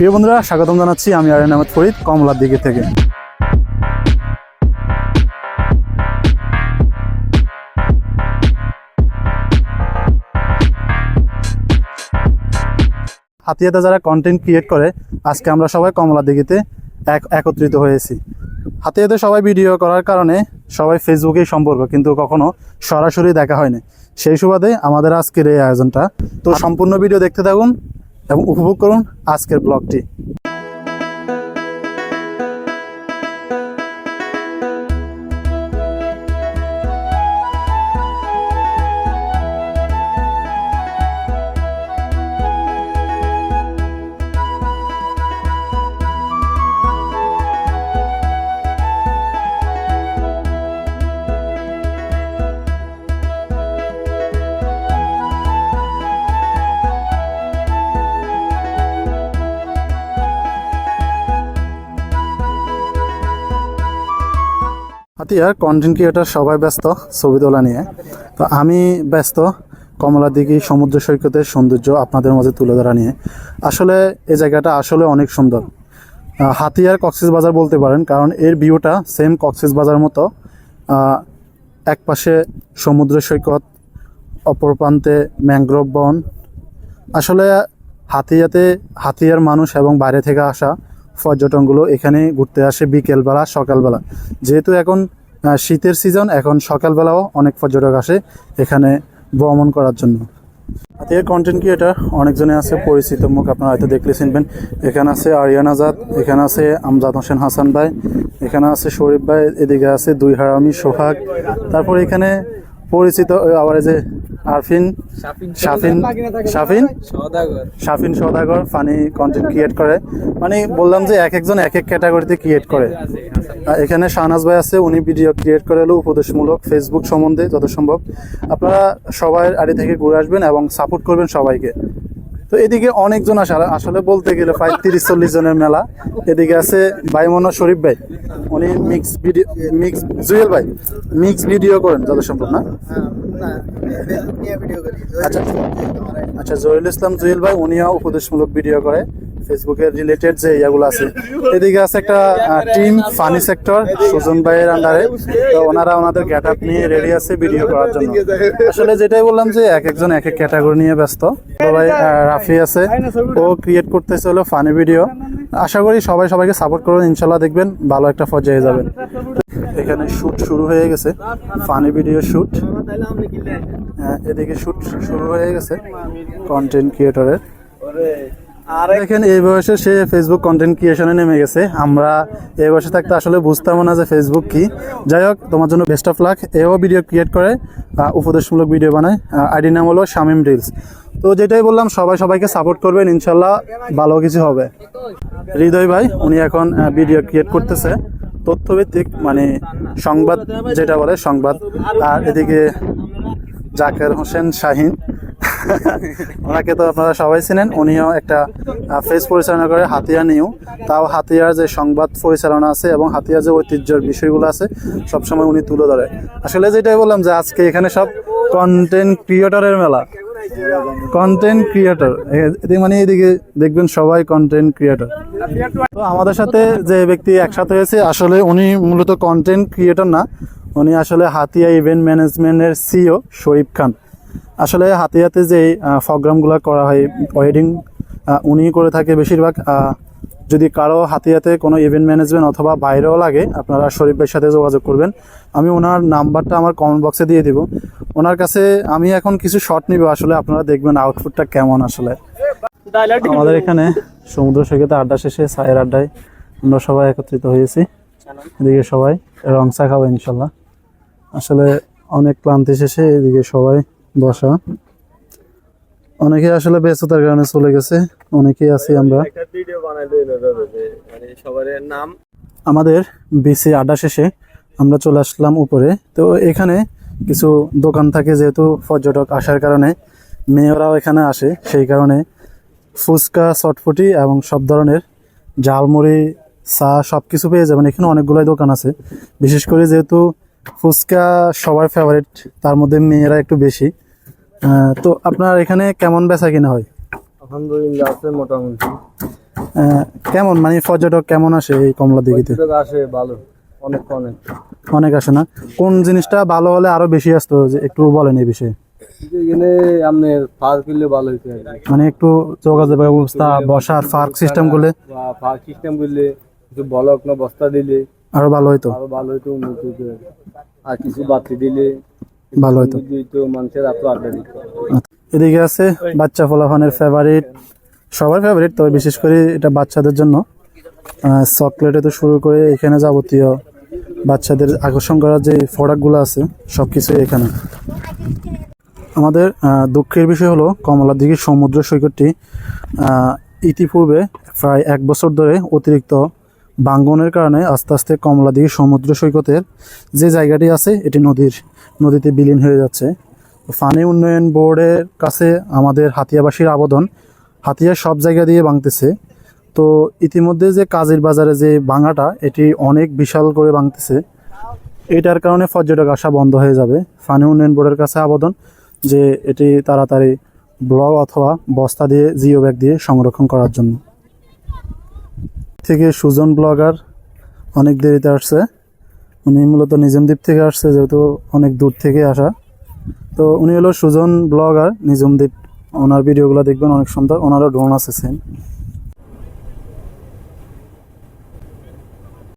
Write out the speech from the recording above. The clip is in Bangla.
প্রিয় বন্ধুরা স্বাগতম জানাচ্ছি আমি আরিয়ান আহমেদ ফরিদ কমলার দিকে থেকে। হাতিয়াতে যারা কন্টেন্ট ক্রিয়েট করে আজকে আমরা সবাই কমলার দিঘিতে এক একত্রিত হয়েছি। হাতিয়াতে সবাই ভিডিও করার কারণে সবাই ফেসবুকেই সম্পর্ক কিন্তু কখনো সরাসরি দেখা হয়নি। সেই সুবাদে আমাদের আজকের এই আয়োজনটা। তো সম্পূর্ণ ভিডিও দেখতে থাকুন এবং উপভোগ করুন আজকের ব্লগটি। হাতিয়ার কন্টেন্ট ক্রিয়েটার সবাই ব্যস্ত, ছবি তোলা নিয়ে। তো আমি ব্যস্ত কমলা দিঘি, সমুদ্র সৈকতের সৌন্দর্য আপনাদের মাঝে তুলে ধরা নিয়ে। আসলে এই জায়গাটা আসলে অনেক সুন্দর। হাতিয়ার কক্সিস বাজার বলতে পারেন, কারণ এর ভিউটা সেম কক্সিস বাজার মতো। এক পাশে সমুদ্র সৈকত, অপর প্রান্তে ম্যানগ্রোভ বন। আসলে হাতিয়াতে হাতিয়ার মানুষ এবং বাইরে থেকে আসা পর্যটনগুলো এখানে ঘুরতে আসে বিকেলবেলা, সকালবেলা। যেহেতু এখন শীতের সিজন এখন সকালবেলাও অনেক পর্যটক আসে এখানে ভ্রমণ করার জন্য। হাতিয়ার কন্টেন্ট ক্রিয়েটার অনেকজনে আছে পরিচিত মুখ, আপনারা হয়তো দেখলে চিনবেন। এখানে আছে আরিয়ান আজাদ, এখানে আছে আমজাদ হোসেন হাসান ভাই, এখানে আছে শরীফ ভাই, এদিকে আছে দুই হারামি সোহাগ, তারপর এখানে পরিচিত আবার এই যে Arfin Shafin Shafin Shafin? Sadagar. Funny content create করে। মানে বললাম যে এক একজন এক এক ক্যাটাগরিতে ক্রিয়েট করে। এখানে শাহনাজ ভাই আছে উনি ভিডিও ক্রিয়েট করে হলো উপদেশমূলক ফেসবুক সম্বন্ধে যত সম্ভব। আপনারা সবাই আড়ি থেকে ঘুরে আসবেন এবং সাপোর্ট করবেন সবাইকে। তো এদিকে অনেকজন আসে আসলে বলতে গেলে প্রায় তিরিশ চল্লিশ জনের মেলা এদিকে আছে ভাই মনোজ শরীফ ভাই উনি মিক্স ভিডিও মিক্স জুয়েল ভাই মিক্স ভিডিও করেন যত সম্ভব না আচ্ছা আচ্ছা জহিরুল ইসলাম জুয়েল ভাই উনিও উপদেশমূলক ভিডিও করে ফেসবুকের রিলেটেড যে ইয়াগুলো আছে। এদিকে আছে একটা টিম ফানি সেক্টর সুজন ভাইয়ের আন্ডারে তো ওনারা ওনাদের গেট আপ নিয়ে রেডি আছে ভিডিও করার জন্য। আসলে যেটাই বললাম যে এক একজন এক এক ক্যাটাগরি নিয়ে ব্যস্ত। ভাই রাফি আছে। ও ক্রিয়েট করতেছে হলো ফানি ভিডিও আশা করি সবাই সবাইকে সাপোর্ট করবেন ইনশাল্লাহ দেখবেন, ভালো একটা পর্যায়ে যাবেন। এখানে শুট শুরু হয়ে গেছে। ফানি ভিডিও শুট এদিকে শুট শুরু হয়ে গেছে। কন্টেন্ট ক্রিয়েটরের দেখেন, এই বয়সে সে ফেসবুক কন্টেন্ট ক্রিয়েশনে নেমে গেছে। আমরা এই বয়সে থাকতে আসলে বুঝতাম না যে ফেসবুক কি। যাই হোক, তোমার জন্য বেস্ট অফ লাক এও ভিডিও ক্রিয়েট করে উপদেশমূলক ভিডিও বানায়। আইডি নাম হলো শামিম রিলস তো যেটাই বললাম, সবাই সবাইকে সাপোর্ট করবেন, ইনশাল্লাহ ভালো কিছু হবে। হৃদয় ভাই, উনি এখন ভিডিও ক্রিয়েট করতেছে। তথ্যভিত্তিক মানে সংবাদ, যেটা বলে সংবাদ। আর এদিকে জাকের হোসেন শাহিন। ওনাকে তো আপনারা সবাই চিনেন। উনিও একটা ফেস পরিচালনা করে হাতিয়া নিউ। তাও হাতিয়ার যে সংবাদ পরিচালনা আছে এবং হাতিয়ার যে ঐতিহ্যের বিষয়গুলো আছে, সবসময় উনি তুলে ধরে। আসলে যেটাই বললাম যে আজকে এখানে সব কন্টেন্ট ক্রিয়েটরের মেলা। কন্টেন্ট ক্রিয়েটর মানে এদিকে দেখবেন সবাই কন্টেন্ট ক্রিয়েটর তো আমাদের সাথে যে ব্যক্তি একসাথে হয়েছে, আসলে উনি মূলত কন্টেন্ট ক্রিয়েটর না। উনি আসলে হাতিয়া ইভেন্ট ম্যানেজমেন্টের সিও শরীফ খান। আসলে হাতিয়াতে যে প্রোগ্রামগুলো করা হয় ওয়েডিং উনি করে থাকে বেশিরভাগ। যদি কারও হাতিয়াতে কোনো ইভেন্ট ম্যানেজমেন্ট অথবা বাইরেও লাগে আপনারা শরীফ ভাইয়ের সাথে যোগাযোগ করবেন। আমি ওনার নাম্বারটা আমার কমেন্ট বক্সে দিয়ে দিব। ওনার কাছে আমি এখন কিছু শর্ট নিব আসলে আপনারা দেখবেন আউটপুটটা কেমন আসলে। আমাদের এখানে সমুদ্র সৈকতে আড্ডা শেষে চায়ের আড্ডায় আমরা সবাই একত্রিত হয়েছি। এদিকে সবাই রং চা খাব ইনশাল্লাহ। আসলে অনেক ক্লান্তি শেষে এদিকে সবাই বসা। অনেকে আসলে ব্যস্ততার কারণে চলে গেছে অনেকেই আছি আমরা। মানে আমাদের বিসি আড্ডা শেষে আমরা চলে আসলাম উপরে। তো এখানে কিছু দোকান থাকে যেহেতু পর্যটক আসার কারণে মেয়েরাও এখানে আসে। সেই কারণে ফুচকা চটফুটি এবং সব ধরনের ঝালমুড়ি চা সব কিছু পেয়ে যাবেন। এখানে অনেকগুলাই দোকান আছে। বিশেষ করে যেহেতু ফুচকা সবার ফেভারিট তার মধ্যে মেয়েরা একটু বেশি। তো আপনার এখানে কেমন বেচা কিনা হয়? আলহামদুলিল্লাহ আছে মোটামুটি। কেমন? মানে পর্যটক কেমন আসে এই কমলা দিঘিতে? আসে ভালো। অনেক অনেক। অনেক আসে না? কোন জিনিসটা ভালো হলে আরও বেশি আসতো? যে একটু বলেন এই বিষয়ে। এখানে পার্ক করলে ভালো হইতে মানে একটু যোগাযোগ ব্যবস্থা বসার পার্ক সিস্টেম করলে পার্ক সিস্টেম করলে কিছু বলক না বস্তা দিলে আরও ভালো হইতো। আরও ভালো হইতো উন্নত হইতো। আর কিছু বাতি দিলে ভালো হইতো। হইতো মানুষের এত আড্ডা দিত এদিকে আছে বাচ্চা ফলাফানের ফেভারিট সবার ফেভারিট তবে বিশেষ করে এটা বাচ্চাদের জন্য। চকলেটে তো শুরু করে এখানে যাবতীয় বাচ্চাদের আকর্ষণ করার যে প্রোডাক্টগুলো আছে সব কিছু এখানে। আমাদের দুঃখের বিষয় হলো কমলা দিঘির সমুদ্র সৈকতটি ইতিপূর্বে প্রায় এক বছর ধরে অতিরিক্ত ভাঙ্গনের কারণে আস্তে আস্তে কমলা দিঘির সমুদ্র সৈকতের যে জায়গাটি আছে, এটি নদীর, নদীতে বিলীন হয়ে যাচ্ছে। পানি উন্নয়ন বোর্ডের কাছে আমাদের হাতিয়াবাসীর আবেদন, হাতিয়া সব জায়গা দিয়ে ভাঙতেছে। তো ইতিমধ্যে যে কাজের বাজারে যে ভাঙাটা, এটি অনেক বিশাল করে ভাঙতেছে। এটার কারণে পর্যটক আসা বন্ধ হয়ে যাবে। পানি উন্নয়ন বোর্ডের কাছে আবেদন যে এটি তাড়াতাড়ি ব্লক অথবা বস্তা দিয়ে, জিও ব্যাগ দিয়ে সংরক্ষণ করার জন্য। থেকে সুজন ব্লগার অনেক দেরিতে আসছে। উনি মূলত নিজমদ্বীপ থেকে আসছে, যেহেতু অনেক দূর থেকে আসা। তো উনি হলো সুজন ব্লগার নিজমদ্বীপ ওনার ভিডিওগুলো দেখবেন অনেক সুন্দর। ওনারও ড্রোন আছে সেম